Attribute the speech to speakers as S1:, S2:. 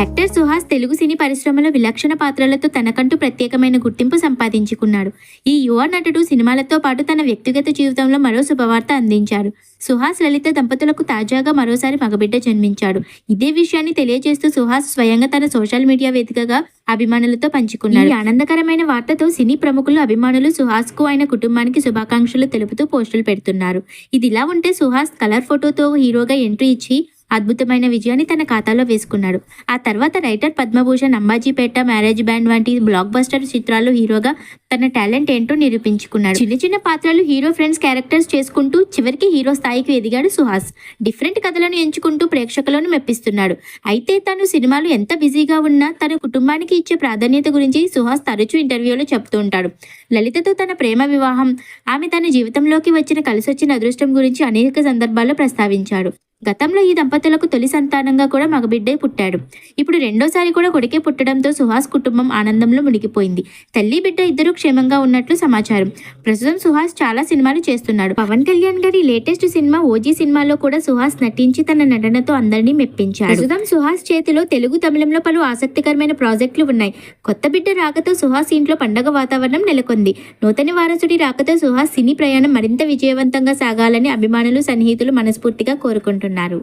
S1: Actor Suhas Telugu సినీ పరిశ్రమలో విలక్షణ పాత్రలతో తనకంటూ ప్రత్యేకమైన గుర్తింపు సంపాదించుకున్నాడు. ఈ యువ నటుడు సినిమాలతో పాటు తన వ్యక్తిగత జీవితంలో మరో శుభవార్త అందించాడు. సుహాస్ లలిత దంపతులకు తాజాగా మరోసారి మగబిడ్డ జన్మించాడు. ఇదే విషయాన్ని తెలియజేస్తూ సుహాస్ స్వయంగా తన సోషల్ మీడియా వేదికగా అభిమానులతో పంచుకున్నాడు. ఈ ఆనందకరమైన వార్తతో సినీ ప్రముఖులు అభిమానులు సుహాస్కు ఆయన కుటుంబానికి శుభాకాంక్షలు తెలుపుతూ పోస్టులు పెడుతున్నారు. ఇదిలా ఉంటే సుహాస్ కలర్ ఫోటోతో హీరోగా ఎంట్రీ ఇచ్చి అద్భుతమైన విజయాన్ని తన ఖాతాలో వేసుకున్నాడు. ఆ తర్వాత writer Padmabhushan Ambajipeta marriage band వంటి బ్లాక్ బస్టర్ చిత్రాల్లో హీరోగా తన టాలెంట్ ఏంటో నిరూపించుకున్నాడు. చిన్న చిన్న పాత్రలు హీరో ఫ్రెండ్స్ క్యారెక్టర్స్ చేసుకుంటూ చివరికి హీరో స్థాయికి ఎదిగాడు సుహాస్. డిఫరెంట్ కథలను ఎంచుకుంటూ ప్రేక్షకులను మెప్పిస్తున్నాడు. అయితే తను సినిమాలు ఎంత బిజీగా ఉన్నా తన కుటుంబానికి ఇచ్చే ప్రాధాన్యత గురించి సుహాస్ తరచూ ఇంటర్వ్యూలో చెప్తూ ఉంటాడు. లలితతో తన ప్రేమ వివాహం ఆమె తన జీవితంలోకి వచ్చిన కలిసొచ్చిన అదృష్టం గురించి అనేక సందర్భాల్లో ప్రస్తావించాడు. గతంలో ఈ దంపతులకు తొలి సంతానంగా కూడా మగబిడ్డే పుట్టాడు. ఇప్పుడు రెండోసారి కూడా కొడుకే పుట్టడంతో సుహాస్ కుటుంబం ఆనందంలో మునిగిపోయింది. తల్లి బిడ్డ ఇద్దరు క్షేమంగా ఉన్నట్లు సమాచారం. ప్రస్తుతం సుహాస్ చాలా సినిమాలు చేస్తున్నాడు. పవన్ కళ్యాణ్ గారి లేటెస్ట్ సినిమా ఓజీ సినిమాలో కూడా సుహాస్ నటించి తన నటనతో అందరినీ మెప్పించాడు. ప్రస్తుతం సుహాస్ చేతిలో తెలుగు తమిళంలో పలు ఆసక్తికరమైన ప్రాజెక్టులు ఉన్నాయి. కొత్త బిడ్డ రాకతో సుహాస్ ఇంట్లో పండగ వాతావరణం నెలకొంది. నూతన వారసుడి రాకతో సుహాస్ సినీ ప్రయాణం మరింత విజయవంతంగా సాగాలని అభిమానులు సన్నిహితులు మనస్ఫూర్తిగా కోరుకుంటున్నారు. Naru.